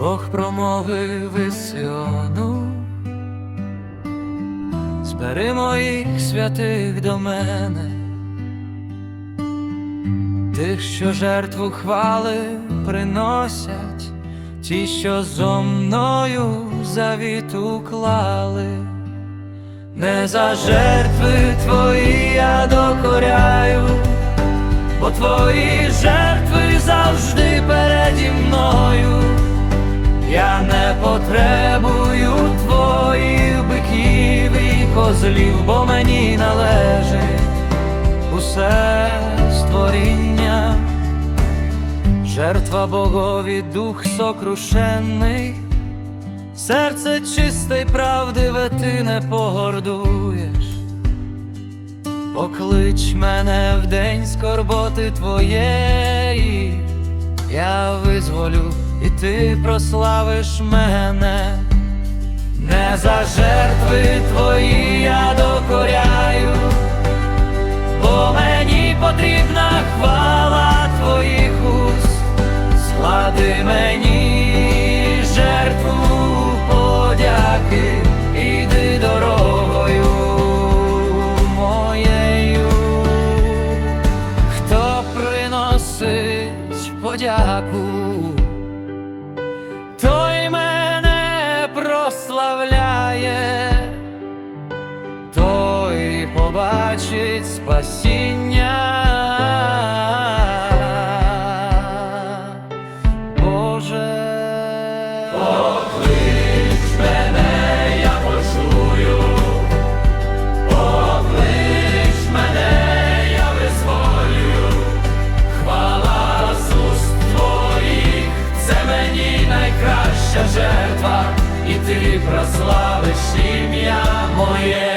Бог промовив із Сіону, збери моїх святих до мене, тих, що жертву хвали приносять, ті, що зо мною завіт уклали, не за жертви твої я докоряю, бо твої жертви завжди і козлів, бо мені належить усе створіння, жертва Богові, дух сокрушенний, серце чисте й правдиве ти не погордуєш. Поклич мене в день скорботи твоєї, я визволю, і ти прославиш мене, за жертви твої я докоряю, бо мені потрібна хвала твоїх уст, склади мені жертву подяки, іди дорогою моєю, хто приносить подяку, мені найкраща жертва, і ти прославиш ім'я моє.